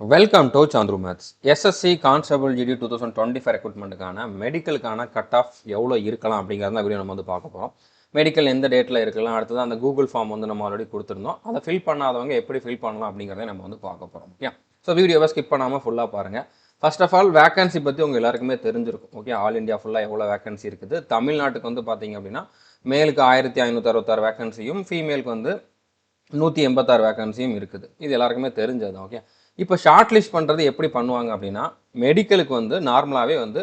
Welcome to Chandru maths SSC constable GD two thousand twenty five ரெக்ரூட்மெண்ட்டுக்கான மெடிக்கலுக்கான cut off எவ்வளோ இருக்கலாம் அப்படிங்கிறத video நம்ம வந்து பார்க்க போகிறோம் மெடிக்கல் எந்த டேட்டில் இருக்கலாம் அடுத்தது அந்த கூகுள் ஃபார்ம் வந்து நம்ம ஆல்ரெடி கொடுத்துருந்தோம். அதை ஃபில் பண்ணாதவங்க எப்படி ஃபில் பண்ணலாம் அப்படிங்கிறத நம்ம வந்து பார்க்க போகிறோம் ஓகே ஸோ வீடியோவை ஸ்கிப் பண்ணாமல் ஃபுல்லாக பாருங்கள் ஃபர்ஸ்ட் ஆஃப் ஆல் வேகன்சி பற்றி உங்கள் எல்லாருக்குமே தெரிஞ்சிருக்கும் ஓகே ஆல் இந்தியா ஃபுல்லாக எவ்வளோ வேகன்சி இருக்குது? தமிழ்நாட்டுக்கு வந்து பார்த்தீங்க அப்படின்னா மேலுக்கு ஆயிரத்தி ஐநூற்றி அறுபத்தாறு வேகன்சியும் ஃபீமேலுக்கு வந்து நூற்றி எண்பத்தாறு வேகன்சியும் இருக்குது. இது எல்லாருக்குமே தெரிஞ்சது ஓகே இப்போ ஷார்ட் லிஸ்ட் பண்ணுறது எப்படி பண்ணுவாங்க அப்படின்னா மெடிக்கலுக்கு வந்து நார்மலாகவே வந்து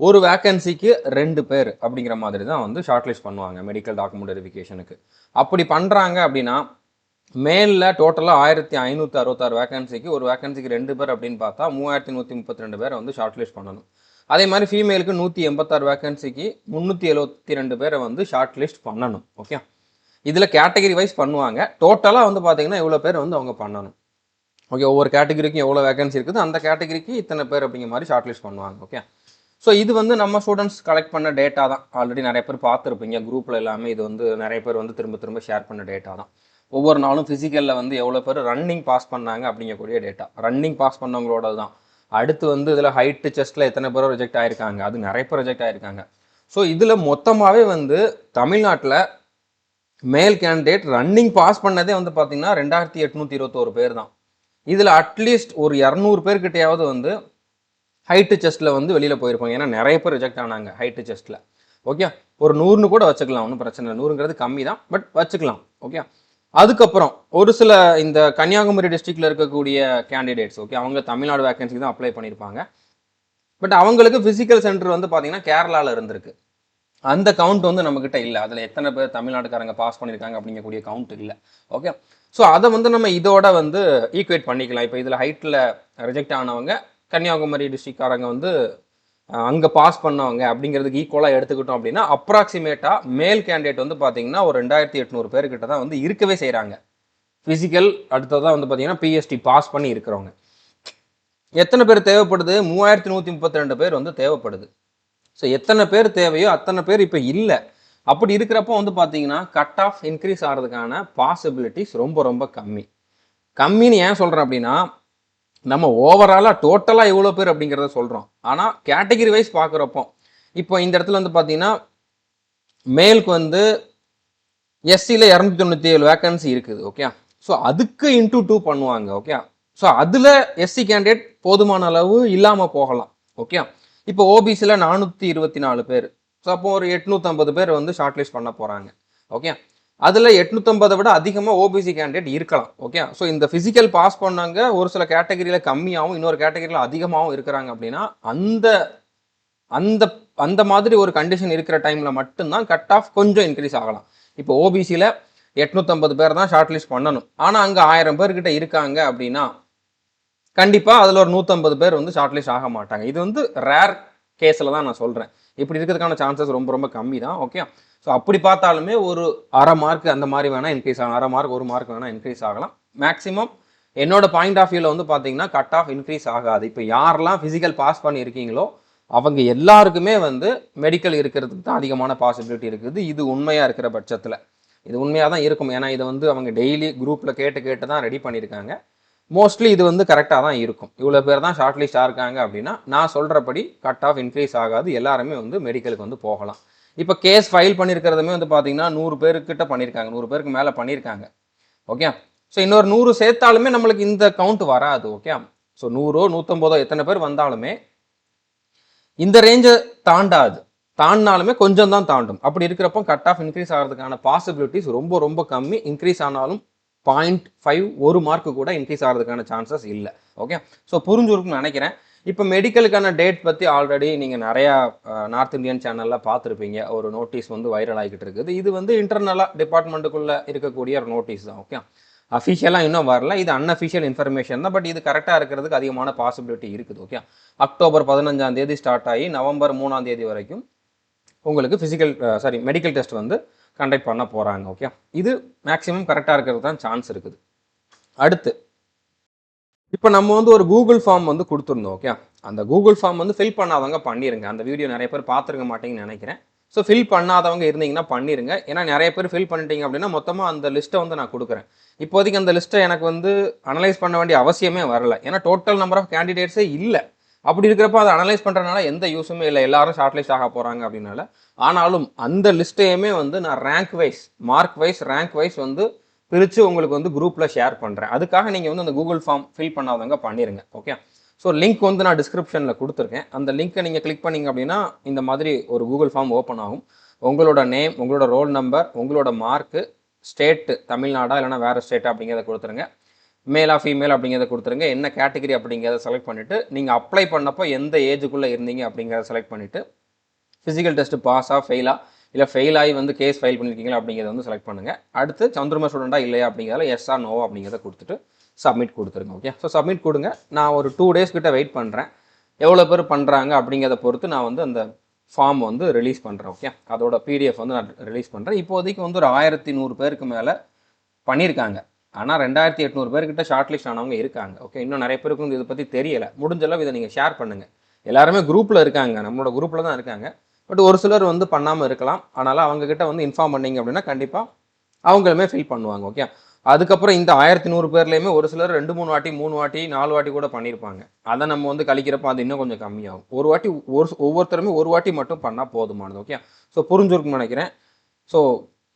ஒரு வேக்கன்சிக்கு ரெண்டு பேர் அப்படிங்கிற மாதிரி தான் வந்து ஷார்ட் லிஸ்ட் பண்ணுவாங்க மெடிக்கல் டாக்குமெண்ட் வெரிஃபிகேஷனுக்கு அப்படி பண்ணுறாங்க அப்படின்னா மேலில் டோட்டலாக ஆயிரத்தி ஐநூற்றி அறுபத்தாறு வேக்கன்சிக்கு ஒரு வேக்கன்சிக்கு ரெண்டு பேர் அப்படின்னு பார்த்தா மூவாயிரத்தி நூற்றி முப்பத்தி ரெண்டு பேரை வந்து ஷார்ட் லிஸ்ட் பண்ணணும். அதே மாதிரி ஃபீமேலுக்கு நூற்றி எண்பத்தாறு வேக்கன்சிக்கு முந்நூற்றி எழுபத்தி ரெண்டு பேரை வந்து ஷார்ட் லிஸ்ட் பண்ணணும் ஓகே இதில் கேட்டகரி வைஸ் பண்ணுவாங்க டோட்டலாக வந்து பார்த்தீங்கன்னா இவ்வளோ பேர் வந்து அவங்க பண்ணணும்? ஓகே ஒவ்வொரு கேட்டகரிக்கும் எவ்வளோ வேகன்சி இருக்குது அந்த கேட்டகரிக்கு இத்தனை பேர் அப்படிங்கிற மாதிரி ஷார்ட் லிஸ்ட் பண்ணுவாங்க ஓகே ஸோ இது வந்து நம்ம ஸ்டூடெண்ட்ஸ் கலெக்ட் பண்ண டேட்டா தான். ஆல்ரெடி நிறைய பேர் பார்த்துருப்பீங்க. குரூப்பில் எல்லாமே இது வந்து நிறைய பேர் வந்து திரும்ப திரும்ப ஷேர் பண்ண டேட்டா தான். ஒவ்வொரு நாளும் ஃபிசிக்கலில் வந்து எவ்வளோ பேர் ரன்னிங் பாஸ் பண்ணாங்க அப்படிங்கக்கூடிய டேட்டா ரன்னிங் பாஸ் பண்ணவங்களோட தான். அடுத்து வந்து இதில் ஹைட்டு செஸ்ட்டில் எத்தனை பேர் ரிஜெக்ட் ஆயிருக்காங்க? அது நிறைய பேர் ரிஜெக்ட் ஆயிருக்காங்க. ஸோ இதில் மொத்தமாகவே வந்து தமிழ்நாட்டில் மேல் கேண்டிடேட் ரன்னிங் பாஸ் பண்ணதே வந்து பார்த்தீங்கன்னா ரெண்டாயிரத்தி எட்நூற்றி இருபத்தோரு பேர் தான். இதில் அட்லீஸ்ட் ஒரு இரநூறு பேர்கிட்டையாவது வந்து ஹைட்டு செஸ்ட்டில் வந்து வெளியில் போயிருப்பாங்க. ஏன்னா நிறைய பேர் ரிஜெக்ட் ஆனாங்க ஹைட்டு செஸ்ட்டில் ஓகே ஒரு நூறுனு கூட வச்சுக்கலாம் ஒன்றும் பிரச்சனை இல்லை. நூறுங்கிறது கம்மி தான் பட் வச்சுக்கலாம். ஓகே அதுக்கப்புறம் ஒரு சில இந்த கன்னியாகுமரி டிஸ்ட்ரிக்டில் இருக்கக்கூடிய கேண்டிடேட்ஸ் ஓகே அவங்க தமிழ்நாடு வேகன்சிக்கு தான் அப்ளை பண்ணியிருப்பாங்க. பட் அவங்களுக்கு ஃபிசிக்கல் சென்டர் வந்து பார்த்தீங்கன்னா கேரளாவில் இருந்திருக்கு. அந்த கவுண்ட் வந்து நம்மக்கிட்ட இல்லை. அதில் எத்தனை பேர் தமிழ்நாட்டுக்காரங்க பாஸ் பண்ணியிருக்காங்க அப்படிங்கக்கூடிய கவுண்ட் இல்லை. ஓகே ஸோ அதை வந்து நம்ம இதோட வந்து ஈக்குவேட் பண்ணிக்கலாம். இப்போ இதில் ஹைட்டில் ரிஜெக்ட் ஆனவங்க கன்னியாகுமரி டிஸ்ட்ரிக்ட்காரங்க வந்து அங்கே பாஸ் பண்ணவங்க அப்படிங்கிறதுக்கு ஈக்குவலாக எடுத்துக்கிட்டோம் அப்படின்னா அப்ராக்சிமேட்டாக மேல் கேண்டிடேட் வந்து பார்த்தீங்கன்னா ஒரு ரெண்டாயிரத்தி எட்நூறு பேர்கிட்ட தான் வந்து இருக்கவே செய்கிறாங்க ஃபிசிக்கல் அடுத்ததான் வந்து பார்த்தீங்கன்னா பிஎஸ்டி பாஸ் பண்ணி இருக்கிறவங்க. எத்தனை பேர் தேவைப்படுது? மூவாயிரத்தி நூற்றி முப்பத்தி ரெண்டு பேர் வந்து தேவைப்படுது. ஸோ எத்தனை பேர் தேவையோ அத்தனை பேர் இப்போ இல்லை. அப்படி இருக்கிறப்போ வந்து பார்த்தீங்கன்னா கட் ஆஃப் இன்க்ரீஸ் ஆகிறதுக்கான பாசிபிலிட்டிஸ் ரொம்ப ரொம்ப கம்மி. கம்மின்னு ஏன் சொல்கிறேன் அப்படின்னா நம்ம ஓவராலாக டோட்டலாக எவ்வளோ பேர் அப்படிங்கிறத சொல்கிறோம் ஆனால் கேட்டகரி வைஸ் பார்க்குறப்போ இப்போ இந்த இடத்துல வந்து பார்த்தீங்கன்னா மேலுக்கு வந்து எஸ்சியில் இரநூத்தி தொண்ணூற்றி ஏழு வேக்கன்சி இருக்குது ஓகே ஸோ அதுக்கு இன்டூ டூ பண்ணுவாங்க ஓகே ஸோ அதில் எஸ்சி கேண்டிடேட் போதுமான அளவு இல்லாமல் போகலாம் ஓகே இப்போ ஓபிசியில் நானூற்றி இருபத்தி நாலு பேர். ஸோ அப்போ ஒரு எட்நூற்றம்பது பேர் வந்து ஷார்ட் லிஸ்ட் பண்ண போகிறாங்க ஓகே அதில் எட்நூற்றம்பதை விட அதிகமாக ஓபிசி கேண்டிடேட் இருக்கலாம். ஓகே ஸோ இந்த ஃபிசிக்கல் பாஸ் பண்ணாங்க ஒரு சில கேட்டகரியில் கம்மியாகவும் இன்னொரு கேட்டகரியில் அதிகமாகவும் இருக்கிறாங்க அப்படின்னா அந்த அந்த அந்த மாதிரி ஒரு கண்டிஷன் இருக்கிற டைமில் மட்டும்தான் கட் ஆஃப் கொஞ்சம் இன்க்ரீஸ் ஆகலாம். இப்போ ஓபிசியில் எட்நூற்றம்பது பேர் தான் ஷார்ட் லிஸ்ட் பண்ணணும். ஆனால் அங்கே ஆயிரம் பேர்கிட்ட இருக்காங்க அப்படின்னா கண்டிப்பாக அதில் ஒரு நூற்றம்பது பேர் வந்து ஷார்ட்லிஸ்ட் ஆக மாட்டாங்க. இது வந்து ரேர் கேஸில் தான் நான் சொல்கிறேன் இப்படி இருக்கிறதுக்கான சான்சஸ் ரொம்ப ரொம்ப கம்மி தான். ஓகே ஸோ அப்படி பார்த்தாலுமே ஒரு அரை மார்க் அந்த மாதிரி வேணால் இன்க்ரீஸ் ஆகலாம். அரை மார்க் ஒரு மார்க் வேணால் இன்க்ரீஸ் ஆகலாம். மேக்ஸிமம் என்னோட பாயிண்ட் ஆஃப் வியூவில் வந்து பார்த்தீங்கன்னா கட் ஆஃப் இன்க்ரீஸ் ஆகாது. இப்போ யாரெல்லாம் ஃபிசிக்கல் பாஸ் பண்ணியிருக்கீங்களோ அவங்க எல்லாருக்குமே வந்து மெடிக்கல் இருக்கிறதுக்கு தான் அதிகமான பாசிபிலிட்டி இருக்குது. இது உண்மையாக இருக்கிற பட்சத்தில். இது உண்மையாக தான் இருக்கும். ஏன்னா இதை வந்து அவங்க டெய்லி குரூப்பில் கேட்டு கேட்டு தான் ரெடி பண்ணியிருக்காங்க. மோஸ்ட்லி இது வந்து கரெக்டாக தான் இருக்கும். இவ்வளோ பேர் தான் ஷார்ட் லிஸ்ட் இருக்காங்க அப்படின்னா நான் சொல்கிறபடி கட் ஆஃப் இன்க்ரீஸ் ஆகாது. எல்லாருமே வந்து மெடிக்கலுக்கு வந்து போகலாம். இப்போ கேஸ் ஃபைல் பண்ணியிருக்கிறதுமே வந்து பார்த்தீங்கன்னா நூறு பேருக்கிட்ட பண்ணியிருக்காங்க நூறு பேருக்கு மேலே பண்ணியிருக்காங்க ஓகே ஸோ இன்னொரு நூறு சேர்த்தாலுமே நம்மளுக்கு இந்த கவுண்ட் வராது. ஓகே ஸோ நூறோ நூற்றம்பதோ எத்தனை பேர் வந்தாலுமே இந்த ரேஞ்சை தாண்டாது. தாண்டினாலுமே கொஞ்சம் தான் தாண்டும். அப்படி இருக்கிறப்போ கட் ஆஃப் இன்க்ரீஸ் ஆகிறதுக்கான பாசிபிலிட்டிஸ் ரொம்ப ரொம்ப கம்மி. இன்க்ரீஸ் ஆனாலும் பாயிண்ட் ஃபைவ் ஒரு மார்க்கு கூட இன்க்ரீஸ் ஆகிறதுக்கான சான்சஸ் இல்லை. ஓகே ஸோ புரிஞ்சுருக்குன்னு நினைக்கிறேன். இப்போ மெடிக்கலுக்கான டேட் பற்றி ஆல்ரெடி நீங்கள் நிறையா நார்த் இந்தியன் சேனலில் பார்த்துருப்பீங்க. ஒரு நோட்டீஸ் வந்து வைரல் ஆகிக்கிட்டு இருக்குது. இது வந்து இன்டர்னலாக டிபார்ட்மெண்ட்டுக்குள்ளே இருக்கக்கூடிய ஒரு நோட்டீஸ் தான். ஓகே அஃபிஷியலாக இன்னும் வரல. இது அன்அஃபிஷியல் இன்ஃபர்மேஷன் தான். பட் இது கரெக்டாக இருக்கிறதுக்கு அதிகமான பாசிபிலிட்டி இருக்குது. ஓகே அக்டோபர் பதினஞ்சாம் தேதி ஸ்டார்ட் ஆகி நவம்பர் மூணாம் தேதி வரைக்கும் உங்களுக்கு ஃபிசிக்கல் சாரி மெடிக்கல் டெஸ்ட் வந்து கண்டக்ட் பண்ண போகிறாங்க ஓகே இது மேக்ஸிமம் கரெக்டாக இருக்கிறது தான் சான்ஸ் இருக்குது. அடுத்து இப்போ நம்ம வந்து ஒரு கூகுள் ஃபார்ம் வந்து கொடுத்துருந்தோம் ஓகே அந்த கூகுள் ஃபார்ம் வந்து ஃபில் பண்ணாதவங்க பண்ணிடுங்க அந்த வீடியோ நிறைய பேர் பார்த்துருக்க மாட்டேங்கன்னு நினைக்கிறேன். ஸோ ஃபில் பண்ணாதவங்க இருந்தீங்கன்னா பண்ணிடுங்க ஏன்னா நிறைய பேர் ஃபில் பண்ணிட்டீங்க அப்படின்னா மொத்தமாக அந்த லிஸ்ட்டை வந்து நான் கொடுக்குறேன். இப்போதைக்கு அந்த லிஸ்ட்டை எனக்கு வந்து அனலைஸ் பண்ண வேண்டிய அவசியமே வரல. ஏன்னா டோட்டல் நம்பர் ஆஃப் கேண்டிடேட்ஸே இல்லை. அப்படி இருக்கிறப்ப அதை அனலைஸ் பண்ணுறதுனால எந்த யூஸுமே இல்லை. எல்லாரும் ஷார்ட் லிஸ்ட் ஆக போகிறாங்க அப்படின்னால. ஆனாலும் அந்த லிஸ்ட்டையுமே வந்து நான் rank wise mark wise rank wise வந்து பிரித்து உங்களுக்கு வந்து குரூப்பில் ஷேர் பண்ணுறேன் அதுக்காக நீங்கள் வந்து அந்த கூகுள் ஃபார்ம் ஃபில் பண்ணாதவங்க பண்ணிடுங்க ஓகே ஸோ லிங்க் வந்து நான் டிஸ்கிரிப்ஷனில் கொடுத்துருக்கேன். அந்த லிங்க்கை நீங்கள் கிளிக் பண்ணீங்க அப்படின்னா இந்த மாதிரி ஒரு கூகுள் ஃபார்ம் ஓப்பன் ஆகும். உங்களோட நேம் உங்களோட ரோல் நம்பர் உங்களோட மார்க்கு ஸ்டேட்டு தமிழ்நாடா இல்லைனா வேறு ஸ்டேட்டா அப்படிங்கிறத கொடுத்துருங்க. மேலா ஃபீமேல் அப்படிங்கிறத கொடுத்துருங்க. என்ன கேட்டகரி அப்படிங்கிறத செலக்ட் பண்ணிவிட்டு நீங்கள் அப்ளை பண்ணப்போ எந்த ஏஜுக்குள்ளே இருந்தீங்க அப்படிங்கிறத செலக்ட் பண்ணிவிட்டு ஃபிசிக்கல் டெஸ்ட் பாஸா ஃபெயிலா இல்லை ஃபெயில் ஆகி வந்து கேஸ் ஃபைல் பண்ணியிருக்கீங்களா அப்படிங்கிறத வந்து செலக்ட் பண்ணுங்கள் அடுத்து சந்திரமா ஸ்டூடெண்ட்டாக இல்லையா அப்படிங்கிறத எஸ்ஆ நோ அப்படிங்கிறத கொடுத்துட்டு சப்மிட் கொடுத்துருங்க ஓகே ஸோ சப்மிட் கொடுங்க. நான் ஒரு டூ டேஸ் கிட்ட வெயிட் பண்ணுறேன் எவ்வளோ பேர் பண்ணுறாங்க அப்படிங்கிறத பொறுத்து நான் வந்து அந்த ஃபார்ம் வந்து ரிலீஸ் பண்ணுறேன் ஓகே அதோட பிடிஎஃப் வந்து நான் ரிலீஸ் பண்ணுறேன் இப்போதைக்கு வந்து ஒரு ஆயிரத்தி நூறு பேருக்கு மேலே பண்ணியிருக்காங்க ஆனால் ரெண்டாயிரத்தி எட்நூறு பேர்கிட்ட ஷார்ட் லிஸ்ட் ஆனவங்க இருக்காங்க. ஓகே இன்னும் நிறைய பேருக்கு வந்து இதை பற்றி தெரியலை. முடிஞ்ச அளவு இதை நீங்கள் ஷேர் பண்ணுங்கள் எல்லாருமே குரூப்பில் இருக்காங்க. நம்மளோட குரூப்பில் தான் இருக்காங்க. பட் ஒரு சிலர் வந்து பண்ணாமல் இருக்கலாம். அதனால் அவங்கக்கிட்ட வந்து இன்ஃபார்ம் பண்ணீங்க அப்படின்னா கண்டிப்பாக அவங்களுமே ஃபில் பண்ணுவாங்க. ஓகே அதுக்கப்புறம் இந்த ஆயிரத்தி நூறு பேர்லேயுமே ஒரு சிலர் ரெண்டு மூணு வாட்டி மூணு வாட்டி நாலு வாட்டி கூட பண்ணியிருப்பாங்க அதை நம்ம வந்து கழிக்கிறப்ப அது இன்னும் கொஞ்சம் கம்மியாகும். ஒரு வாட்டி ஒரு ஒவ்வொருத்தருமே ஒரு வாட்டி மட்டும் பண்ணால் போதுமானது. ஓகே ஸோ புரிஞ்சிருக்கும்னு நினைக்கிறேன். ஸோ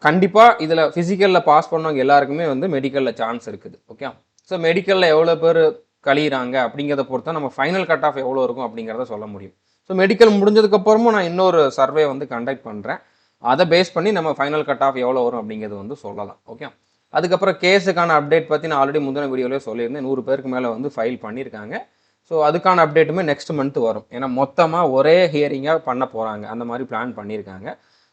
கண்டிப்பாக இதில் ஃபிசிக்கலில் பாஸ் பண்ணவங்க எல்லாருக்குமே வந்து மெடிக்கலில் சான்ஸ் இருக்குது ஓகே ஸோ மெடிக்கலில் எவ்வளோ பேர் கழியிறாங்க அப்படிங்கிறத பொறுத்தா நம்ம ஃபைனல் கட் ஆஃப் எவ்வளோ இருக்கும் அப்படிங்கிறத சொல்ல முடியும். ஸோ மெடிக்கல் முடிஞ்சதுக்கப்புறமும் நான் இன்னொரு சர்வே வந்து கண்டக்ட் பண்ணுறேன் அதை பேஸ் பண்ணி நம்ம ஃபைனல் கட் ஆஃப் எவ்வளோ வரும் அப்படிங்கிறது வந்து சொல்லலாம் ஓகே அதுக்கப்புறம் கேஸுக்கான அப்டேட் பற்றி நான் ஆல்ரெடி முந்தின வீடியோலேயே சொல்லியிருந்தேன். நூறு பேருக்கு மேலே வந்து ஃபைல் பண்ணியிருக்காங்க. ஸோ அதுக்கான அப்டேட்டுமே நெக்ஸ்ட் மந்த் வரும். ஏன்னா மொத்தமாக ஒரே ஹியரிங்காக பண்ண போகிறாங்க அந்த மாதிரி பிளான் பண்ணியிருக்காங்க.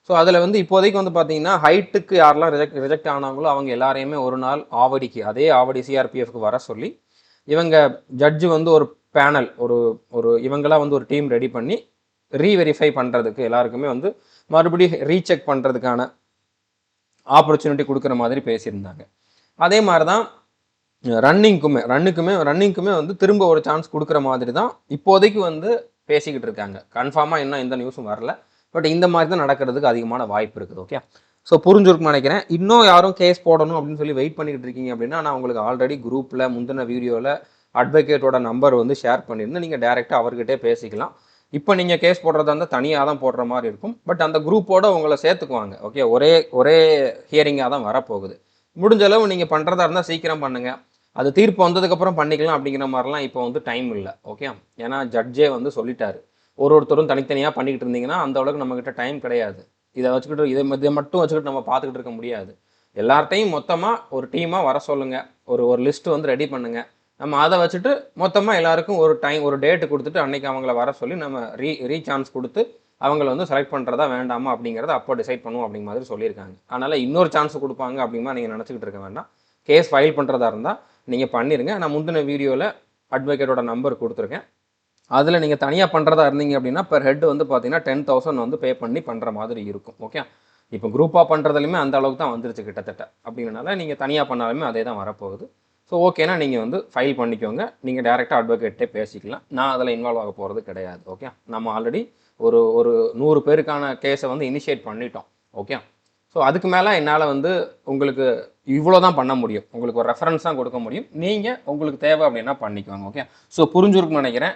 ஸோ அதில் வந்து இப்போதைக்கு வந்து பார்த்தீங்கன்னா ஹைட்டுக்கு யாரெல்லாம் ரிஜெக்ட் ரிஜெக்ட் ஆனாங்களோ அவங்க எல்லாரையுமே ஒரு நாள் ஆவடிக்கு அதே ஆவடி சிஆர்பிஎஃப்க்கு வர சொல்லி இவங்க ஜட்ஜு வந்து ஒரு பேனல் ஒரு ஒரு இவங்களாம் வந்து ஒரு டீம் ரெடி பண்ணி ரீவெரிஃபை பண்ணுறதுக்கு எல்லாருக்குமே வந்து மறுபடியும் ரீசெக் பண்ணுறதுக்கான ஆப்பர்ச்சுனிட்டி கொடுக்குற மாதிரி பேசியிருந்தாங்க. அதே மாதிரி தான் ரன்னிங்க்குமே ரன்னுக்குமே ரன்னிங்க்குமே வந்து திரும்ப ஒரு சான்ஸ் கொடுக்குற மாதிரி தான் இப்போதைக்கு வந்து பேசிக்கிட்டு இருக்காங்க. கன்ஃபார்மாக இன்னும் எந்த நியூஸும் வரல. பட் இந்த மாதிரி தான் நடக்கிறதுக்கு அதிகமான வாய்ப்பு இருக்குது ஓகே ஸோ புரிஞ்சிருக்கும்னு நினைக்கிறேன். இன்னும் யாரும் கேஸ் போடணும் அப்படின்னு சொல்லி வெயிட் பண்ணிக்கிட்டு இருக்கீங்க அப்படின்னா நான் உங்களுக்கு ஆல்ரெடி குரூப்பில் முந்தின வீடியோவில் அட்வொகேட்டோட நம்பர் வந்து ஷேர் பண்ணியிருந்தேன் நீங்கள் டேரெக்டாக அவர்கிட்டே பேசிக்கலாம். இப்போ நீங்கள் கேஸ் போடுறதா இருந்தால் தனியாக தான் போடுற மாதிரி இருக்கும். பட் அந்த குரூப்போட உங்களை சேர்த்துக்குவாங்க ஓகே ஒரே ஒரே ஹியரிங்காக தான் வரப்போகுது. முடிஞ்ச அளவு நீங்கள் பண்ணுறதா இருந்தால் சீக்கிரம் பண்ணுங்கள் அது தீர்ப்பு வந்ததுக்கப்புறம் பண்ணிக்கலாம் அப்படிங்கிற மாதிரிலாம் இப்போ வந்து டைம் இல்லை ஓகே ஏன்னா ஜட்ஜே வந்து சொல்லிட்டாரு. ஒரு ஒருத்தரும் தனித்தனியாக பண்ணிக்கிட்டு இருந்தீங்கன்னா அந்த அளவுக்கு நம்மக்கிட்ட டைம் கிடையாது. இதை வச்சுக்கிட்டு இதை இதை மட்டும் வச்சுக்கிட்டு நம்ம பார்த்துக்கிட்டு இருக்க முடியாது. எல்லார்ட்டையும் மொத்தமாக ஒரு டீமாக வர சொல்லுங்கள் ஒரு ஒரு லிஸ்ட்டு வந்து ரெடி பண்ணுங்கள் நம்ம அதை வச்சுட்டு மொத்தமாக எல்லாருக்கும் ஒரு டைம் ஒரு டேட்டு கொடுத்துட்டு அன்றைக்கி அவங்கள வர சொல்லி நம்ம ரீ ரீசான்ஸ் கொடுத்து அவங்கள வந்து செலக்ட் பண்ணுறதா வேண்டாமா அப்படிங்கிறத அப்போ டிசைட் பண்ணுவோம் அப்படிங்கிற மாதிரி சொல்லியிருக்காங்க. அதனால் இன்னொரு சான்ஸ் கொடுப்பாங்க அப்படிமா நீங்கள் நினச்சிக்கிட்டு இருக்க வேண்டாம். கேஸ் ஃபைல் பண்ணுறதா இருந்தால் நீங்கள் பண்ணிடுங்க நான் முந்தின வீடியோவில் அட்வொகேட்டோட நம்பர் கொடுத்துருக்கேன். அதில் நீங்கள் தனியாக பண்ணுறதா இருந்தீங்க அப்படின்னா பெர் ஹெட் வந்து பார்த்தீங்கன்னா டென் தௌசண்ட் வந்து பே பண்ணி பண்ணுற மாதிரி இருக்கும். ஓகே இப்போ குரூப்பாக பண்ணுறதுலையுமே அந்த அளவுக்கு தான் வந்துருச்சு கிட்டத்தட்ட. அப்படிங்கிறனால நீங்கள் தனியாக பண்ணாலுமே அதே தான் வரப்போகுது. ஸோ ஓகேனா நீங்கள் வந்து ஃபைல் பண்ணிக்கோங்க. நீங்கள் டேரெக்டாக அட்வொகேட்டே பேசிக்கலாம். நான் அதில் இன்வால்வ் ஆக போகிறது கிடையாது. ஓகே நம்ம ஆல்ரெடி ஒரு ஒரு நூறு பேருக்கான கேஸை வந்து இனிஷியேட் பண்ணிட்டோம். ஓகே ஸோ அதுக்கு மேலே என்னால் வந்து உங்களுக்கு இவ்வளோ தான் பண்ண முடியும். உங்களுக்கு ஒரு ரெஃபரன்ஸ் தான் கொடுக்க முடியும். நீங்கள் உங்களுக்கு தேவை அப்படின்னா பண்ணிக்கோங்க. ஓகே ஸோ புரிஞ்சுருக்குன்னு நினைக்கிறேன்.